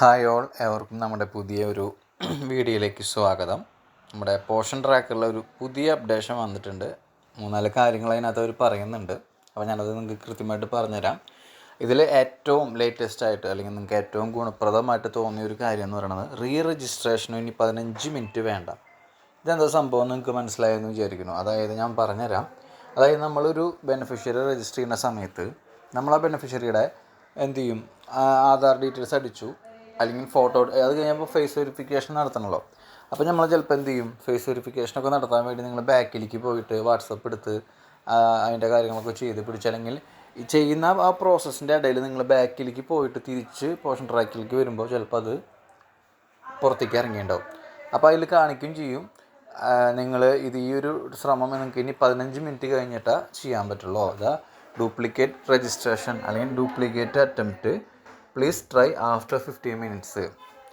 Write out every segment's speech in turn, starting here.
Hi all എവർക്കും നമ്മുടെ പുതിയ ഒരു വീഡിയോയിലേക്ക് സ്വാഗതം. നമ്മുടെ പോഷൻ ട്രാക്കറിൽ ഒരു പുതിയ അപ്ഡേഷൻ വന്നിട്ടുണ്ട്. മൂന്നാൽ കാര്യങ്ങൾ അതിനകത്ത് അവർ പറയുന്നുണ്ട്. അപ്പോൾ ഞാനത് നിങ്ങൾക്ക് കൃത്യമായിട്ട് പറഞ്ഞുതരാം. ഇതിൽ ഏറ്റവും ലേറ്റസ്റ്റ് ആയിട്ട് അല്ലെങ്കിൽ നിങ്ങൾക്ക് ഏറ്റവും ഗുണപ്രദമായിട്ട് തോന്നിയ ഒരു കാര്യം എന്ന് പറയുന്നത് റീ രജിസ്ട്രേഷന് ഇനി പതിനഞ്ച് മിനിറ്റ് വേണ്ട. ഇതെന്താ സംഭവം നിങ്ങൾക്ക് മനസ്സിലായെന്ന് വിചാരിക്കുന്നു. അതായത് ഞാൻ പറഞ്ഞുതരാം. അതായത് നമ്മളൊരു ബെനിഫിഷ്യറി രജിസ്റ്റർ ചെയ്യുന്ന സമയത്ത് നമ്മൾ ആ ബെനിഫിഷ്യറിയുടെ എന്ത് ചെയ്യും? ആധാർ ഡീറ്റെയിൽസ് അടിച്ചു. അല്ലെങ്കിൽ ഫോട്ടോ അത് കഴിയുമ്പോൾ ഫേസ് വെരിഫിക്കേഷൻ നടത്തണമല്ലോ അപ്പോൾ നമ്മൾ ചിലപ്പോൾ എന്ത് ചെയ്യും? ഫേസ് വെരിഫിക്കേഷനൊക്കെ നടത്താൻ വേണ്ടി നിങ്ങൾ ബാക്കിലേക്ക് പോയിട്ട് വാട്സപ്പ് എടുത്ത് അതിന്റെ കാര്യങ്ങളൊക്കെ ചെയ്ത് പിടിച്ചല്ലെങ്കിൽ ചെയ്യുന്ന ആ പ്രോസസ്സിന്റെ ഇടയിൽ നിങ്ങൾ ബാക്കിലേക്ക് പോയിട്ട് തിരിച്ച് പോഷൻ ട്രാക്കിലേക്ക് വരുമ്പോൾ ചിലപ്പോൾ അത് പുറത്തേക്ക് ഇറങ്ങിയിട്ടുണ്ടാവും. അപ്പോൾ അതിൽ കാണിക്കുകയും ചെയ്യും. നിങ്ങൾ ഇത് ഈ ഒരു ശ്രമം നിങ്ങൾക്ക് ഇനി പതിനഞ്ച് മിനിറ്റ് കഴിഞ്ഞിട്ടാണ് ചെയ്യാൻ പറ്റുള്ളൂ. അതാ ഡ്യൂപ്ലിക്കേറ്റ് രജിസ്ട്രേഷൻ അല്ലെങ്കിൽ duplicate attempt please try after fifteen minutes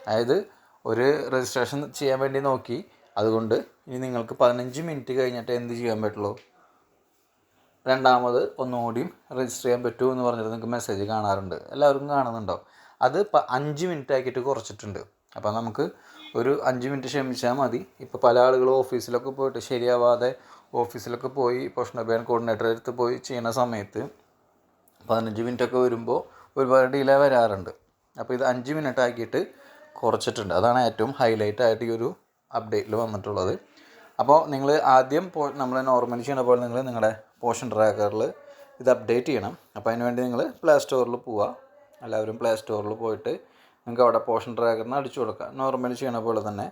അതായത് ഒരു രജിസ്ട്രേഷൻ ചെയ്യാൻ വേണ്ടി നോക്കി. അതുകൊണ്ട് ഇനി നിങ്ങൾക്ക് പതിനഞ്ച് മിനിറ്റ് കഴിഞ്ഞിട്ട് എന്ത് ചെയ്യാൻ പറ്റുള്ളൂ? രണ്ടാമത് ഒന്നുകൂടിയും രജിസ്റ്റർ ചെയ്യാൻ പറ്റുമോ എന്ന് പറഞ്ഞിട്ട് നിങ്ങൾക്ക് മെസ്സേജ് കാണാറുണ്ട്. എല്ലാവർക്കും കാണുന്നുണ്ടോ അത് അഞ്ച് മിനിറ്റ് ആക്കിയിട്ട് കുറച്ചിട്ടുണ്ട്. അപ്പോൾ നമുക്ക് ഒരു അഞ്ച് മിനിറ്റ് ക്ഷമിച്ചാൽ മതി. ഇപ്പോൾ പല ആളുകളും ഓഫീസിലൊക്കെ പോയിട്ട് ശരിയാവാതെ ഓഫീസിലൊക്കെ പോയി പോഷണ അഭിയാൻ കോർഡിനേറ്റർ അടുത്ത് പോയി ചെയ്യുന്ന സമയത്ത് പതിനഞ്ച് മിനിറ്റൊക്കെ വരുമ്പോൾ ഒരുപാട് ഡിലേ വരാറുണ്ട്. അപ്പോൾ ഇത് അഞ്ച് മിനിറ്റ് ആക്കിയിട്ട് കുറച്ചിട്ടുണ്ട്. അതാണ് ഏറ്റവും ഹൈലൈറ്റ് ആയിട്ട് ഈ ഒരു അപ്ഡേറ്റിൽ വന്നിട്ടുള്ളത്. അപ്പോൾ നിങ്ങൾ ആദ്യം പോ നമ്മൾ നോർമലി ചെയ്യണ പോലെ നിങ്ങൾ നിങ്ങളുടെ പോഷൻ ട്രാക്കറിൽ ഇത് അപ്ഡേറ്റ് ചെയ്യണം. അപ്പോൾ അതിന് വേണ്ടി നിങ്ങൾ പ്ലേ സ്റ്റോറിൽ പോവുക എല്ലാവരും പ്ലേ സ്റ്റോറിൽ പോയിട്ട് നിങ്ങൾക്ക് അവിടെ പോഷൻ ട്രാക്കറിന് അടിച്ചു കൊടുക്കുക നോർമലി ചെയ്യണ പോലെ തന്നെ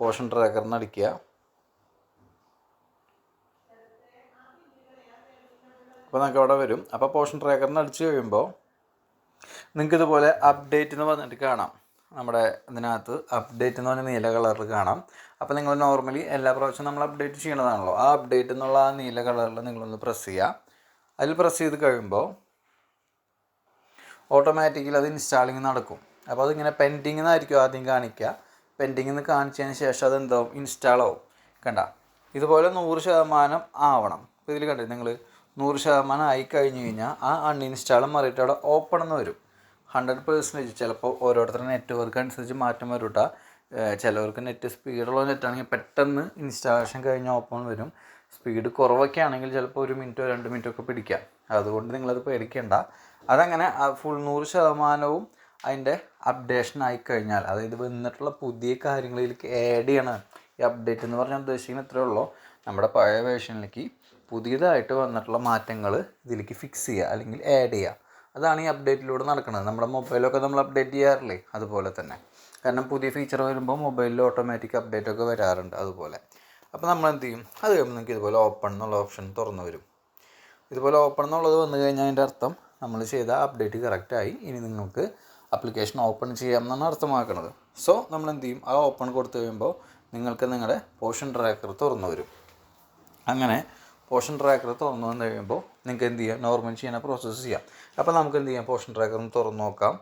പോഷൻ ട്രാക്കറിന് അടിക്കുക. അപ്പോൾ നമുക്ക് അവിടെ വരും. അപ്പോൾ പോഷൻ ട്രാക്കറിന് അടിച്ച് കഴിയുമ്പോൾ നിങ്ങൾക്ക് ഇതുപോലെ അപ്ഡേറ്റ് എന്ന് പറഞ്ഞിട്ട് കാണാം. നമ്മുടെ ഇതിനകത്ത് അപ്ഡേറ്റ് എന്ന് പറഞ്ഞ നീല കളറിൽ കാണാം. അപ്പോൾ നിങ്ങൾ നോർമലി എല്ലാ പ്രാവശ്യവും നമ്മൾ അപ്ഡേറ്റ് ചെയ്യണതാണല്ലോ. ആ അപ്ഡേറ്റ് എന്നുള്ള ആ നീല കളറിൽ നിങ്ങളൊന്ന് പ്രസ് ചെയ്യുക അതിൽ പ്രസ് ചെയ്ത് കഴിയുമ്പോൾ ഓട്ടോമാറ്റിക്കലി അത് ഇൻസ്റ്റാളിങ് നടക്കും. അപ്പോൾ അതിങ്ങനെ പെൻഡിങ് എന്നായിരിക്കും ആദ്യം കാണിക്കുക പെൻഡിങ് എന്ന് കാണിച്ചതിന് ശേഷം അത് എന്താവും ഇൻസ്റ്റാൾ ആവും. കണ്ട? ഇതുപോലെ നൂറ് ശതമാനം ആവണം. അപ്പോൾ ഇതിൽ കണ്ടില്ലേ നിങ്ങൾ നൂറ് ശതമാനം ആയി കഴിഞ്ഞ് കഴിഞ്ഞാൽ ആ അൺഇൻസ്റ്റാളും മാറിയിട്ട് അവിടെ ഓപ്പൺ എന്ന് വരും. ഹൺഡ്രഡ് പേഴ്സന്റേജ് ചിലപ്പോൾ ഓരോരുത്തരുടെ നെറ്റ്വർക്ക് അനുസരിച്ച് മാറ്റം വരും കേട്ടോ ചിലവർക്ക് നെറ്റ് സ്പീഡുള്ള നെറ്റാണെങ്കിൽ പെട്ടെന്ന് ഇൻസ്റ്റാളേഷൻ കഴിഞ്ഞ് ഓപ്പൺ വരും. സ്പീഡ് കുറവൊക്കെ ആണെങ്കിൽ ചിലപ്പോൾ ഒരു മിനിറ്റോ രണ്ട് മിനിറ്റോ ഒക്കെ പിടിക്കാം. അതുകൊണ്ട് നിങ്ങളത് പേടിക്കേണ്ട. അതങ്ങനെ ഫുൾ നൂറ് ശതമാനവും അതിന്റെ അപ്ഡേഷൻ ആയി കഴിഞ്ഞാൽ അതായത് വന്നിട്ടുള്ള പുതിയ കാര്യങ്ങളിലേക്ക് ആഡ് ചെയ്യണം ഈ അപ്ഡേറ്റ് എന്ന് പറഞ്ഞാൽ ഉദ്ദേശിക്കുന്നത് ഇത്രയേ ഉള്ളൂ. നമ്മുടെ പഴയ വേർഷനിലേക്ക് പുതിയതായിട്ട് വന്നിട്ടുള്ള മാറ്റങ്ങൾ ഇതിലേക്ക് ഫിക്സ് ചെയ്യുക അല്ലെങ്കിൽ ആഡ് ചെയ്യുക. അതാണ് ഈ അപ്ഡേറ്റിലൂടെ നടക്കുന്നത് നമ്മുടെ മൊബൈലൊക്കെ നമ്മൾ അപ്ഡേറ്റ് ചെയ്യാറില്ലേ? അതുപോലെ തന്നെ. കാരണം പുതിയ ഫീച്ചർ വരുമ്പോൾ മൊബൈലിൽ ഓട്ടോമാറ്റിക് അപ്ഡേറ്റ് ഒക്കെ വരാറുണ്ട് അതുപോലെ. അപ്പോൾ നമ്മൾ എന്ത് ചെയ്യും? അത് കഴിയുമ്പോൾ നിങ്ങൾക്ക് ഇതുപോലെ ഓപ്പൺ എന്നുള്ള ഓപ്ഷൻ തുറന്നു വരും. ഇതുപോലെ ഓപ്പൺ എന്നുള്ളത് വന്നു കഴിഞ്ഞാൽ അതിന്റെ അർത്ഥം നമ്മൾ ചെയ്ത അപ്ഡേറ്റ് കറക്റ്റായി ഇനി നിങ്ങൾക്ക് ആപ്ലിക്കേഷൻ ഓപ്പൺ ചെയ്യാം എന്നാണ് അർത്ഥമാക്കുന്നത് സോ നമ്മൾ എന്ത് ചെയ്യും? ആ ഓപ്പൺ കൊടുത്തു കഴിയുമ്പോൾ നിങ്ങൾക്ക് നിങ്ങളുടെ പോഷൻ ട്രാക്കർ തുറന്നു വരും. അങ്ങനെ പോഷൻ ട്രാക്കർ തുറന്നു വന്നു കഴിയുമ്പോൾ നിങ്ങൾക്ക് എന്ത് ചെയ്യാം? നോർമൽ ചെയ്യുന്ന പ്രോസസ്സ് ചെയ്യാം. അപ്പോൾ നമുക്ക് എന്ത് ചെയ്യാം? പോഷൻ ട്രാക്കർ തുറന്നു നോക്കാം.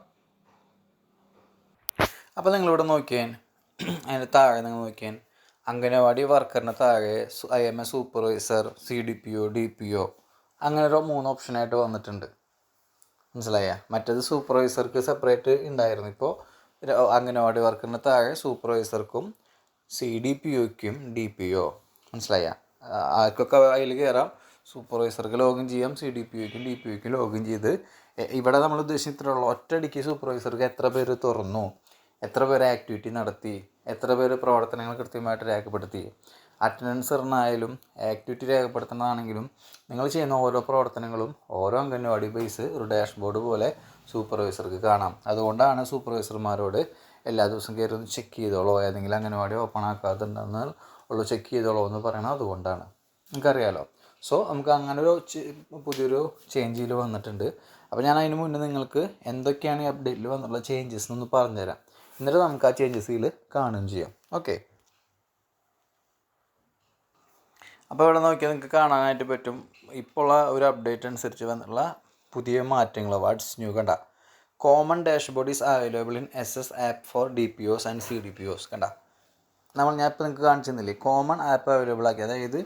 അപ്പോൾ നിങ്ങളിവിടെ നോക്കിയാൽ അതിന്റെ താഴെ നിങ്ങൾ നോക്കിയാൽ അംഗനവാടി വർക്കറിന് താഴെ I M A supervisor C D P O D P O അങ്ങനെ ഒരു മൂന്ന് ഓപ്ഷനായിട്ട് വന്നിട്ടുണ്ട്. മനസ്സിലായ? മറ്റേത് സൂപ്പർവൈസർക്ക് സെപ്പറേറ്റ് ഉണ്ടായിരുന്നു ഇപ്പോൾ അംഗനവാടി വർക്കറിന് താഴെ സൂപ്പർവൈസർക്കും സി ഡി പി ഒക്കും ഡി പി ഒ മനസ്സിലായ? ആർക്കൊക്കെ അതിൽ കയറാം? സൂപ്പർവൈസർക്ക് ലോഗിൻ ചെയ്യാം സി ഡി പി ഒക്കും ഡി പി ഒക്കും ലോഗിൻ ചെയ്ത്. ഇവിടെ നമ്മൾ ഉദ്ദേശിച്ചിട്ടുള്ള ഒറ്റയടിക്ക് സൂപ്പർവൈസർക്ക് എത്ര പേര് തുറന്നു? എത്ര പേര് ആക്ടിവിറ്റി നടത്തി? എത്ര പേര് പ്രവർത്തനങ്ങൾ കൃത്യമായിട്ട് രേഖപ്പെടുത്തി? അറ്റൻഡൻസ് ഇടണായാലും ആക്ടിവിറ്റി രേഖപ്പെടുത്തുന്നതാണെങ്കിലും നിങ്ങൾ ചെയ്യുന്ന ഓരോ പ്രവർത്തനങ്ങളും ഓരോ അംഗൻവാടി ബേസ് ഒരു ഡാഷ്ബോർഡ് പോലെ സൂപ്പർവൈസർക്ക് കാണാം. അതുകൊണ്ടാണ് സൂപ്പർവൈസർമാരോട് എല്ലാ ദിവസവും കയറി ഒന്ന് ചെക്ക് ചെയ്തോളോ. ഏതെങ്കിലും അംഗനവാടി ഓപ്പൺ ആക്കാത്തുണ്ടെന്ന് ഉള്ളു ചെക്ക് ചെയ്തോളോ എന്ന് പറയണത് അതുകൊണ്ടാണ്. നമുക്കറിയാലോ സോ നമുക്ക് അങ്ങനെ ഒരു പുതിയൊരു ചേഞ്ചിൽ വന്നിട്ടുണ്ട്. അപ്പോൾ ഞാൻ അതിന് മുന്നേ നിങ്ങൾക്ക് എന്തൊക്കെയാണ് ഈ അപ്ഡേറ്റിൽ വന്നുള്ള ചേഞ്ചസ് എന്നൊന്ന് പറഞ്ഞുതരാം. എന്നിട്ട് നമുക്ക് ആ ചേഞ്ചസിൽ കാണുകയും ചെയ്യാം. ഓക്കെ അപ്പോൾ ഇവിടെ നോക്കിയാൽ നിങ്ങൾക്ക് കാണാനായിട്ട് പറ്റും. ഇപ്പോൾ ഒരു അപ്ഡേറ്റ് അനുസരിച്ച് വന്നിട്ടുള്ള പുതിയ മാറ്റങ്ങൾ വാട്സ് ന്യൂ കണ്ട. Common dashboard is available in S S app for D P Os and C D P Os കണ്ട? നമ്മൾ ഞാൻ ഇപ്പോൾ നിങ്ങൾക്ക് കാണിച്ചു തന്നില്ലേ കോമൺ ആപ്പ് അവൈലബിൾ ആക്കി. അതായത്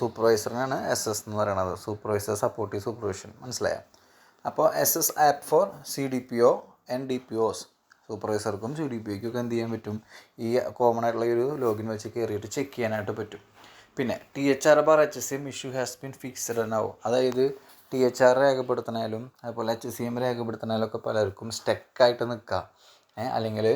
സൂപ്പർവൈസറിനാണ് എസ് എസ് എന്ന് പറയുന്നത് സൂപ്പർവൈസർ സപ്പോർട്ടീവ് സൂപ്പർവിഷൻ മനസ്സിലായോ? അപ്പോൾ S S app for C D P O and D P Os സൂപ്പർവൈസർക്കും C D P ഒക്കെ എന്ത് ചെയ്യാൻ പറ്റും? ഈ കോമൺ ആയിട്ടുള്ള ഒരു ലോഗിൻ വെച്ച് കയറിയിട്ട് ചെക്ക് ചെയ്യാനായിട്ട് പറ്റും. പിന്നെ T H R bar H S M issue has been fixed എന്നാവും. അതായത് ടി എച്ച് ആർ രേഖപ്പെടുത്തണേലും അതുപോലെ എച്ച് സി എം രേഖപ്പെടുത്തണേലും ഒക്കെ പലർക്കും സ്റ്റക്കായിട്ട് നിൽക്കുക അല്ലെങ്കിൽ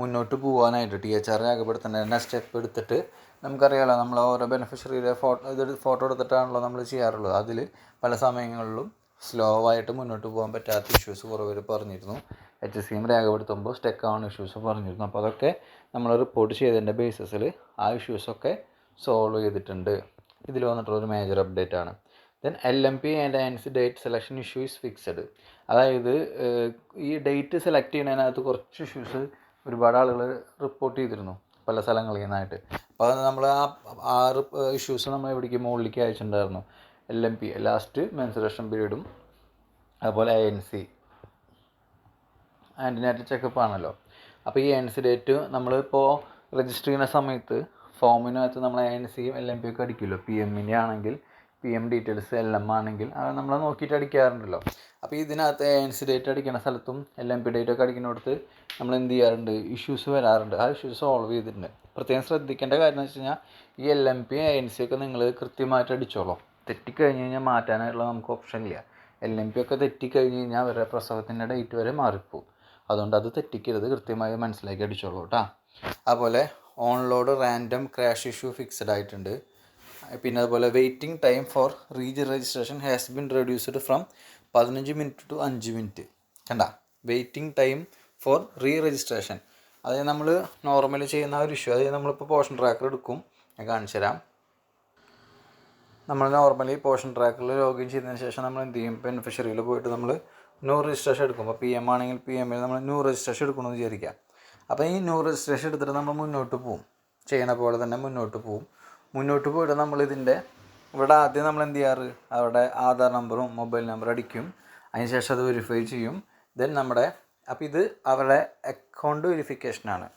മുന്നോട്ട് പോകാനായിട്ട് ടി എച്ച് ആർ രേഖപ്പെടുത്തുന്നതിന്റെ സ്റ്റെപ്പ് എടുത്തിട്ട് നമുക്കറിയാലോ നമ്മൾ ഓരോ ബെനിഫിഷ്യറിയുടെ ഫോട്ടോ ഇത് ഫോട്ടോ എടുത്തിട്ടാണല്ലോ നമ്മൾ ചെയ്യാറുള്ളത്. അതിൽ പല സമയങ്ങളിലും സ്ലോ ആയിട്ട് മുന്നോട്ട് പോകാൻ പറ്റാത്ത ഇഷ്യൂസ് കുറേ പേര് പറഞ്ഞിരുന്നു. എച്ച് സി എം രേഖപ്പെടുത്തുമ്പോൾ സ്റ്റെക്ക് ആവുന്ന ഇഷ്യൂസ് പറഞ്ഞിരുന്നു. അപ്പോൾ അതൊക്കെ നമ്മൾ റിപ്പോർട്ട് ചെയ്തതിന്റെ ബേസിസിൽ ആ ഇഷ്യൂസൊക്കെ സോൾവ് ചെയ്തിട്ടുണ്ട്. ഇതിൽ വന്നിട്ടുള്ളൊരു മേജർ അപ്ഡേറ്റ് ആണ്. Then L M P and ANC date selection issue is fixed അതായത് ഈ ഡേറ്റ് സെലക്ട് ചെയ്യുന്നതിനകത്ത് കുറച്ച് ഇഷ്യൂസ് ഒരുപാട് ആളുകൾ റിപ്പോർട്ട് ചെയ്തിരുന്നു പല സ്ഥലങ്ങളിൽ നിന്നായിട്ട്. അപ്പോൾ അത് നമ്മൾ ആ ആറ് ഇഷ്യൂസ് നമ്മൾ എവിടേക്ക് മുകളിലേക്ക് അയച്ചിട്ടുണ്ടായിരുന്നു? L M P last menstruation പീരീഡും അതുപോലെ A N C antenatal checkup ആണല്ലോ. അപ്പോൾ ഈ എൻ സി ഡേറ്റ് നമ്മളിപ്പോൾ രജിസ്റ്റർ ചെയ്യുന്ന സമയത്ത് ഫോമിനകത്ത് നമ്മൾ എ എൻ സിയും എൽ എം പി ഒക്കെ അടിക്കുമല്ലോ. പി എമ്മിന്റെ ആണെങ്കിൽ P M details L M ആണെങ്കിൽ അത് നമ്മൾ നോക്കിയിട്ട് അടിക്കാറുണ്ടല്ലോ. അപ്പോൾ ഇതിനകത്ത് എ എൻ സി ഡേറ്റ് അടിക്കുന്ന സ്ഥലത്തും എൽ എം പി ഡേറ്റ് ഒക്കെ അടിക്കുന്നിടത്ത് നമ്മൾ എന്ത് ചെയ്യാറുണ്ട്? ഇഷ്യൂസ് വരാറുണ്ട്. ആ ഇഷ്യൂസ് സോൾവ് ചെയ്തിട്ടുണ്ട്. പ്രത്യേകം ശ്രദ്ധിക്കേണ്ട കാര്യം എന്ന് വെച്ച് കഴിഞ്ഞാൽ ഈ L M P N C ഒക്കെ നിങ്ങൾ കൃത്യമായിട്ട് അടിച്ചോളൂ. തെറ്റിക്കഴിഞ്ഞ് കഴിഞ്ഞാൽ മാറ്റാനായിട്ടുള്ള നമുക്ക് ഓപ്ഷൻ ഇല്ല. എൽ എം പി ഒക്കെ തെറ്റിക്കഴിഞ്ഞ് കഴിഞ്ഞാൽ അവരുടെ പ്രസവത്തിന്റെ ഡേറ്റ് വരെ മാറിപ്പോവും. അതുകൊണ്ട് അത് തെറ്റിക്കരുത്. കൃത്യമായി മനസ്സിലാക്കി അടിച്ചോളൂ കേട്ടോ അതുപോലെ on load random crash issue fixed ആയിട്ടുണ്ട്. പിന്നെ അതുപോലെ waiting time for re registration has been reduced from പതിനഞ്ച് മിനിറ്റ് ടു അഞ്ച് മിനിറ്റ് കണ്ട? Waiting time for re registration അതായത് നമ്മൾ നോർമലി ചെയ്യുന്ന ഒരു ഇഷ്യൂ അതായത് നമ്മളിപ്പോൾ പോഷൻ ട്രാക്കർ എടുക്കും. ഞാൻ കാണിച്ചു തരാം. നമ്മൾ നോർമലി പോഷൻ ട്രാക്കറിൽ ലോഗിൻ ചെയ്തതിന് ശേഷം നമ്മൾ എന്ത് ചെയ്യും? ബെനിഫിഷ്യറിയിൽ പോയിട്ട് നമ്മൾ ന്യൂ രജിസ്ട്രേഷൻ എടുക്കും. അപ്പോൾ പി എം ആണെങ്കിൽ പി എമ്മിൽ നമ്മൾ ന്യൂ രജിസ്ട്രേഷൻ എടുക്കണമെന്ന് വിചാരിക്കുക അപ്പോൾ ഈ ന്യൂ രജിസ്ട്രേഷൻ എടുത്തിട്ട് നമ്മൾ മുന്നോട്ട് പോവും. ചെയ്യണ പോലെ തന്നെ മുന്നോട്ട് പോവും. മുന്നോട്ട് പോയിട്ട് നമ്മൾ ഇതിന്റെ ഇവിടെ ആദ്യം നമ്മൾ എന്ത് ചെയ്യാറ്? അവിടെ ആധാർ നമ്പറും മൊബൈൽ നമ്പർ അടിക്കും. അതിനുശേഷം അത് വെരിഫൈ ചെയ്യും. ദെൻ നമ്മുടെ അപ്പോൾ ഇത് അവരുടെ അക്കൗണ്ട് വെരിഫിക്കേഷനാണ്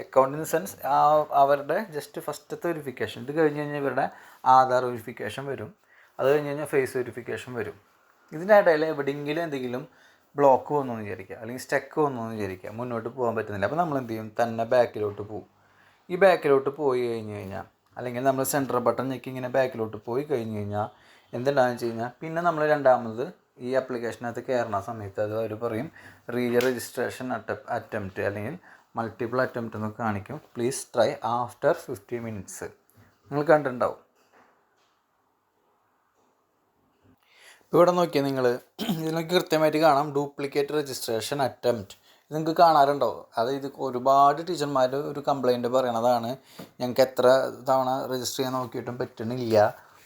അക്കൗണ്ട് ഇൻ ദ സെൻസ് അവരുടെ ജസ്റ്റ് ഫസ്റ്റത്തെ വെരിഫിക്കേഷൻ ഇത് കഴിഞ്ഞ് കഴിഞ്ഞാൽ ഇവരുടെ ആധാർ വെരിഫിക്കേഷൻ വരും. അത് കഴിഞ്ഞ് കഴിഞ്ഞാൽ ഫേസ് വെരിഫിക്കേഷൻ വരും. ഇതിന്റെ ഇടയിൽ എവിടെയെങ്കിലും എന്തെങ്കിലും ബ്ലോക്ക് വന്നു എന്ന് വിചാരിക്കുക. അല്ലെങ്കിൽ സ്റ്റെക്ക് വന്നു എന്ന് വിചാരിക്കുക. മുന്നോട്ട് പോകാൻ പറ്റുന്നില്ല. അപ്പോൾ നമ്മൾ എന്ത് ചെയ്യും? തന്നെ ബാക്കിലോട്ട് പോകും ഈ ബാക്കിലോട്ട് പോയി കഴിഞ്ഞ് കഴിഞ്ഞാൽ അല്ലെങ്കിൽ നമ്മൾ സെന്റർ ബട്ടൺ ഞെക്കി ഇങ്ങനെ ബാക്കിലോട്ട് പോയി കഴിഞ്ഞ് കഴിഞ്ഞാൽ എന്തുണ്ടാകുന്ന വെച്ച് കഴിഞ്ഞാൽ പിന്നെ നമ്മൾ രണ്ടാമത് ഈ ആപ്ലിക്കേഷനകത്ത് കയറുന്ന സമയത്ത് അത് അവർ പറയും റീ രജിസ്ട്രേഷൻ അറ്റ അറ്റംപ്റ്റ് അല്ലെങ്കിൽ മൾട്ടിപ്പിൾ അറ്റംപ്റ്റ് എന്ന് കാണിക്കും. Please try after fifty minutes നിങ്ങൾ കണ്ടിട്ടുണ്ടാവും. ഇവിടെ നോക്കിയാൽ നിങ്ങൾ ഇതിനൊക്കെ കൃത്യമായിട്ട് കാണാം. ഡ്യൂപ്ലിക്കേറ്റ് രജിസ്ട്രേഷൻ അറ്റംപ്റ്റ് നിങ്ങൾക്ക് കാണാറുണ്ടോ അത് ഇത് ഒരുപാട് ടീച്ചർമാർ ഒരു കംപ്ലൈന്റ് പറയണതാണ് ഞങ്ങൾക്ക് എത്ര തവണ രജിസ്റ്റർ ചെയ്യാൻ നോക്കിയിട്ടും പറ്റുന്നില്ല.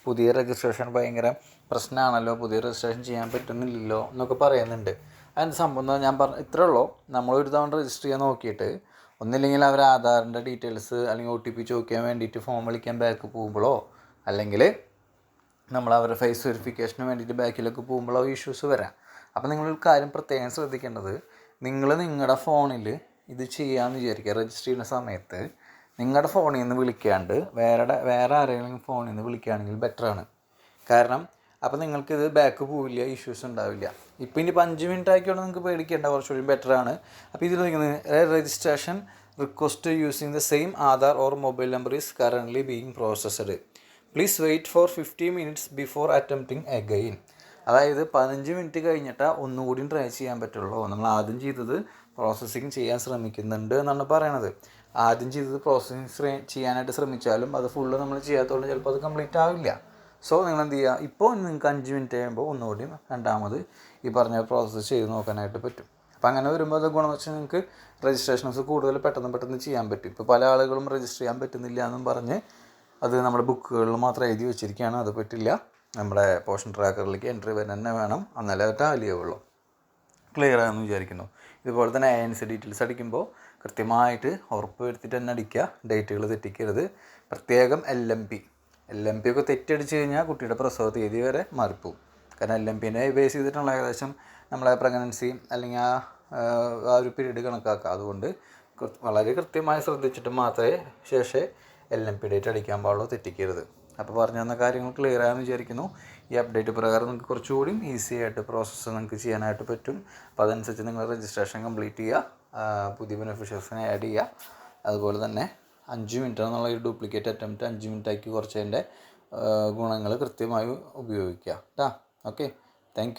പുതിയ രജിസ്ട്രേഷൻ ഭയങ്കര പ്രശ്നമാണല്ലോ പുതിയ രജിസ്ട്രേഷൻ ചെയ്യാൻ പറ്റുന്നില്ലല്ലോ എന്നൊക്കെ പറയുന്നുണ്ട്. അതിന്റെ സംഭവം ഞാൻ പറഞ്ഞ ഇത്രേ ഉള്ളൂ. നമ്മൾ ഒരു തവണ രജിസ്റ്റർ ചെയ്യാൻ നോക്കിയിട്ട് ഒന്നില്ലെങ്കിൽ അവർ ആധാറിന്റെ ഡീറ്റെയിൽസ് അല്ലെങ്കിൽ ഒ ടി പി ചോദിക്കാൻ വേണ്ടിയിട്ട് ഫോം വിളിക്കാൻ ബാക്ക് പോകുമ്പോഴോ അല്ലെങ്കിൽ നമ്മൾ അവരുടെ ഫേസ് വെരിഫിക്കേഷന് വേണ്ടിയിട്ട് ബാക്കിലൊക്കെ പോകുമ്പോഴോ ഇഷ്യൂസ് വരാം. അപ്പോൾ നിങ്ങളൊരു കാര്യം പ്രത്യേകം ശ്രദ്ധിക്കേണ്ടത് നിങ്ങൾ നിങ്ങളുടെ ഫോണിൽ ഇത് ചെയ്യാമെന്ന് വിചാരിക്കുക രജിസ്റ്റർ ചെയ്യുന്ന സമയത്ത് നിങ്ങളുടെ ഫോണിൽ നിന്ന് വിളിക്കാണ്ട് വേറെ വേറെ ആരെങ്കിലും ഫോണിൽ നിന്ന് വിളിക്കുകയാണെങ്കിൽ ബെറ്ററാണ് കാരണം അപ്പോൾ നിങ്ങൾക്കിത് ബാക്ക് പോവില്ല ഇഷ്യൂസ് ഉണ്ടാവില്ല. ഇപ്പോൾ ഇനി അഞ്ച് മിനിറ്റ് ആക്കിയോണ്ട് നിങ്ങൾക്ക് പേടിക്കേണ്ട കുറച്ചുകൂടി ബെറ്ററാണ് അപ്പോൾ ഇതിൽ registration request using the same Aadhaar or mobile number is currently being processed please wait for fifty minutes before attempting again അതായത് പതിനഞ്ച് മിനിറ്റ് കഴിഞ്ഞിട്ട് ഒന്നുകൂടി ട്രൈ ചെയ്യാൻ പറ്റുള്ളൂ. നമ്മൾ ആദ്യം ചെയ്തത് പ്രോസസ്സിങ് ചെയ്യാൻ ശ്രമിക്കുന്നുണ്ട് എന്നാണ് പറയണത്. ആദ്യം ചെയ്തത് പ്രോസസ്സിങ് ചെയ്യാനായിട്ട് ശ്രമിച്ചാലും അത് ഫുള്ള് നമ്മൾ ചെയ്യാത്തതുകൊണ്ട് ചിലപ്പോൾ അത് കംപ്ലീറ്റ് ആവില്ല. സോ നിങ്ങൾ എന്ത് ചെയ്യുക ഇപ്പോൾ നിങ്ങൾക്ക് അഞ്ച് മിനിറ്റ് കഴിയുമ്പോൾ ഒന്നുകൂടി രണ്ടാമത് ഈ പറഞ്ഞ പ്രോസസ്സ് ചെയ്ത് നോക്കാനായിട്ട് പറ്റും. അപ്പോൾ അങ്ങനെ വരുമ്പോൾ അത് ഗുണം വെച്ചാൽ നിങ്ങൾക്ക് രജിസ്ട്രേഷൻസ് കൂടുതൽ പെട്ടെന്ന് പെട്ടെന്ന് ചെയ്യാൻ പറ്റും. ഇപ്പോൾ പല ആളുകളും രജിസ്റ്റർ ചെയ്യാൻ പറ്റുന്നില്ല എന്നും പറഞ്ഞ് അത് നമ്മുടെ ബുക്കുകളിൽ മാത്രം എഴുതി വെച്ചിരിക്കുകയാണ്. അത് പറ്റില്ല. നമ്മുടെ പോഷൻ ട്രാക്കറിലേക്ക് എൻട്രി വരാൻ തന്നെ വേണം. എന്നാലേ ടാലിയാവുള്ളൂ ക്ലിയർ ആണെന്ന് വിചാരിക്കുന്നു. ഇതുപോലെ തന്നെ എ എൻ സി ഡീറ്റെയിൽസ് അടിക്കുമ്പോൾ കൃത്യമായിട്ട് ഉറപ്പ് വരുത്തിയിട്ട് തന്നെ അടിക്കുക. ഡേറ്റുകൾ തെറ്റിക്കരുത്. പ്രത്യേകം L M P L M P ഒക്കെ തെറ്റടിച്ച് കഴിഞ്ഞാൽ കുട്ടിയുടെ പ്രസവ തീയതി വരെ മാറിപ്പോവും. കാരണം എൽ എം പിനെ ബേസ് ചെയ്തിട്ടുള്ള ഏകദേശം നമ്മളെ പ്രഗ്നൻസി അല്ലെങ്കിൽ ആ ആ ഒരു പീരീഡ് കണക്കാക്കുക അതുകൊണ്ട് വളരെ കൃത്യമായി ശ്രദ്ധിച്ചിട്ട് മാത്രമേ ശേഷേ എൽ എം പി ഡേറ്റ് അടിക്കാൻ പാടുള്ളൂ. തെറ്റിക്കരുത്. അപ്പോൾ പറഞ്ഞു തന്ന കാര്യങ്ങൾ ക്ലിയർ ആയെന്ന് വിചാരിക്കുന്നു. ഈ അപ്ഡേറ്റ് പ്രകാരം നിങ്ങൾക്ക് കുറച്ചുകൂടി ഈസി ആയിട്ട് പ്രോസസ്സ് നിങ്ങൾക്ക് ചെയ്യാനായിട്ട് പറ്റും. അപ്പോൾ അതനുസരിച്ച് നിങ്ങൾ രജിസ്ട്രേഷൻ കംപ്ലീറ്റ് ചെയ്യുക. പുതിയ ബെനിഫിഷ്യൽസിനെ ആഡ് ചെയ്യുക. അതുപോലെ തന്നെ അഞ്ച് മിനിറ്റ് എന്നുള്ള ഒരു ഡ്യൂപ്ലിക്കേറ്റ് അറ്റംപ്റ്റ് അഞ്ച് മിനിറ്റാക്കി കുറച്ച് അതിന്റെ ഗുണങ്ങൾ കൃത്യമായി ഉപയോഗിക്കുക. കേട്ടോ ഓക്കെ താങ്ക്